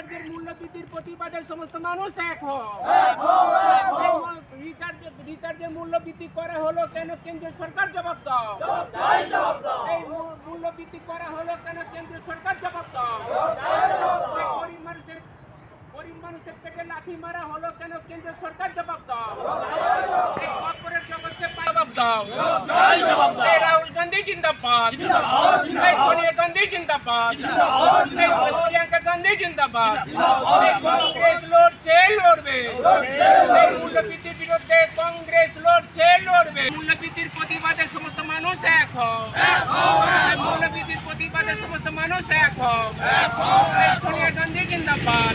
রিচার্জের মূল্য বৃদ্ধির প্রতিবাদে সমস্ত মানুষ এক রিচার্জের মূল্য বৃদ্ধি করা হলো কেন কেন্দ্রীয় সরকার জবাব দাও? এই মূ- মূল্য বৃদ্ধি করা হলো কেন কেন্দ্রীয় সরকার জবাব দাও? গরিব মানুষের গরিব মানুষের পেটে লাথি মারা হলো কেন কেন্দ্রীয় সরকার জবাব দাও? এই কর্পোরেট জগৎকে জবাব দাও। রাহুল গান্ধী জিন্দাবাদ। সোনিয়া গান্ধী জিন্দাবাদ। গান্ধী জিন্দাবাদ। কংগ্রেস লড়ছে লড়বে। মূল্যবৃদ্ধির বিরুদ্ধে কংগ্রেস লড়ছে লড়বে। মূল্যবৃদ্ধির প্রতিবাদে সমস্ত মানুষ এক মূল্যবৃদ্ধির প্রতিবাদে সমস্ত মানুষ এক সোনিয়া গান্ধী জিন্দাবাদ।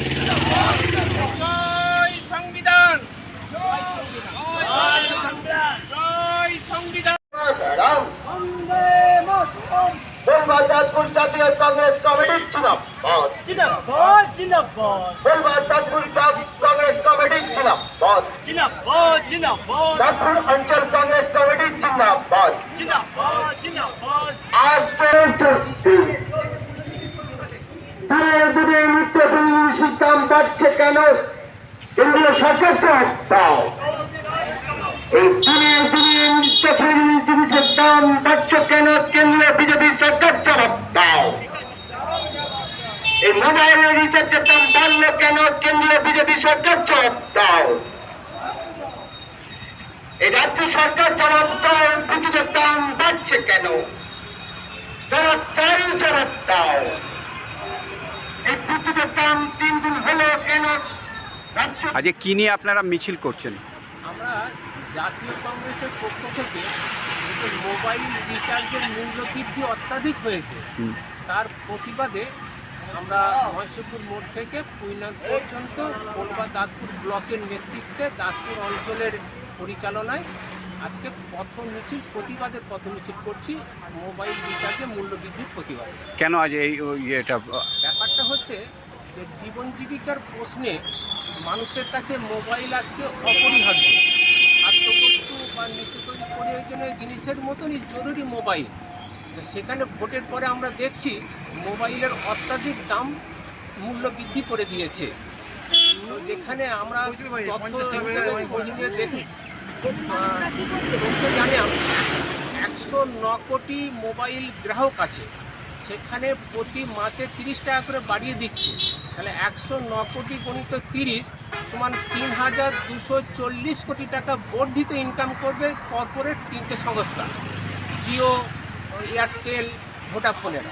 জিন্দাবাদ জিন্দাবাদ। জিন্দাবাদ ফুলবাজারপুর কংগ্রেস কমিটির জিন্দাবাদ। জিন্দাবাদ জিন্দাবাদ। চাঁদপুর অঞ্চল কংগ্রেস কমিটির জিন্দাবাদ। জিন্দাবাদ জিন্দাবাদ। আজকে দিনে। নিত্য জিনিসের দাম বাড়ছে কেন? কেন্দ্রীয় সরকার জবাব এই দিনে নিত্য জিনিসের দাম বাড়ছে কেন কেন্দ্রীয় বিজেপি সরকার জবাব দাও এই মোবাইল রিচার্জের দাম বাড়লো কেন কেন্দ্রীয় বিজেপি সরকার জবাব দাও। এই রাজ্য সরকার জবাব দাও বিদ্যুতের দাম বাড়ছে কেন? জবাব চাই জবাব দাও। এই বিদ্যুতের দাম তিন দিন হলো কেন? আজকে কি নিয়ে আপনারা মিছিল করছেন? আমরা জাতীয় কংগ্রেসের পক্ষ থেকে মোবাইল রিচার্জের মূল্য বৃদ্ধি অত্যাধিক হয়েছে। তার প্রতিবাদে আমরা মহেশপুর মোড় থেকে কুইনাথ পর্যন্ত কলবা দাঁতপুর ব্লকের নেতৃত্বে দাঁতপুর অঞ্চলের পরিচালনায় আজকে পথ মিছিল প্রতিবাদের পথ মিছিল করছি। মোবাইল রিচার্জের মূল্য বৃদ্ধির প্রতিবাদে। কেন আজ এই এটা ব্যাপারটা হচ্ছে যে জীবন জীবিকার প্রশ্নে মানুষের কাছে মোবাইল আজকে অপরিহার্য। খাদ্যবস্তু বা নিত্য প্রয়োজনীয় জিনিসের মতনই জরুরি মোবাইল। সেখানে ভোটের পরে আমরা দেখছি মোবাইলের অত্যাধিক দাম মূল্য বৃদ্ধি করে দিয়েছে। যেখানে আমরা দেখি জানাম একশো ন কোটি মোবাইল গ্রাহক আছে। সেখানে প্রতি মাসে তিরিশ টাকা করে বাড়িয়ে দিচ্ছে। তাহলে একশো ন কোটি গণিত তিরিশ সমান তিন হাজার দুশো চল্লিশ কোটি টাকা বর্ধিত ইনকাম করবে কর্পোরেট তিনটে সংস্থা। জিও এয়ারটেল, ভোডাফোনের।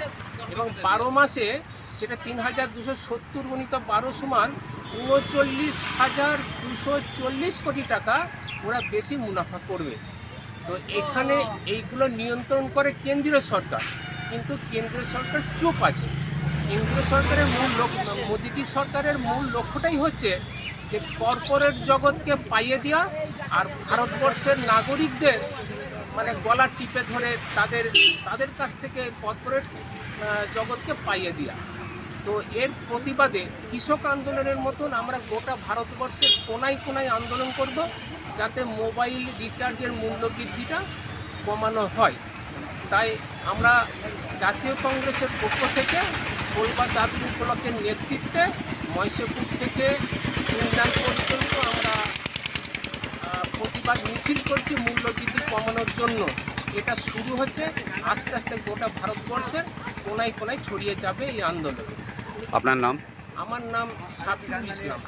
এবং বারো মাসে সেটা তিন হাজার দুশো সত্তর গণিত বারো সমান উনচল্লিশ হাজার দুশো চল্লিশ কোটি টাকা ওরা বেশি মুনাফা করবে। তো এখানে এইগুলো নিয়ন্ত্রণ করে কেন্দ্রীয় সরকার। কিন্তু কেন্দ্রীয় সরকার চুপ আছে। কেন্দ্রীয় সরকারের মূল লক্ষ্য মোদিজি সরকারের মূল লক্ষ্যটাই হচ্ছে যে কর্পোরেট জগৎকে পাইয়ে দেওয়া আর ভারতবর্ষের নাগরিকদের মানে গলা টিপে ধরে তাদের তাদের কাছ থেকে কর্পোরেট জগৎকে পাইয়ে দেওয়া তো এর প্রতিবাদে কৃষক আন্দোলনের মতন আমরা গোটা ভারতবর্ষের কোনায় কোনায় আন্দোলন করব, যাতে মোবাইল রিচার্জের মূল্য বৃদ্ধিটা কমানো হয়। তাই আমরা জাতীয় কংগ্রেসের পক্ষ থেকে কলকাতা ব্লকের নেতৃত্বে মহেশপুর থেকে প্রতিবাদ মিছিল করছি মূল্য বৃদ্ধি কমানোর জন্য এটা শুরু হচ্ছে আস্তে আস্তে গোটা ভারতবর্ষে কোনায় কোনায় ছড়িয়ে যাবে এই আন্দোলন। আপনার নাম? আমার নাম সাফিউল ইসলাম।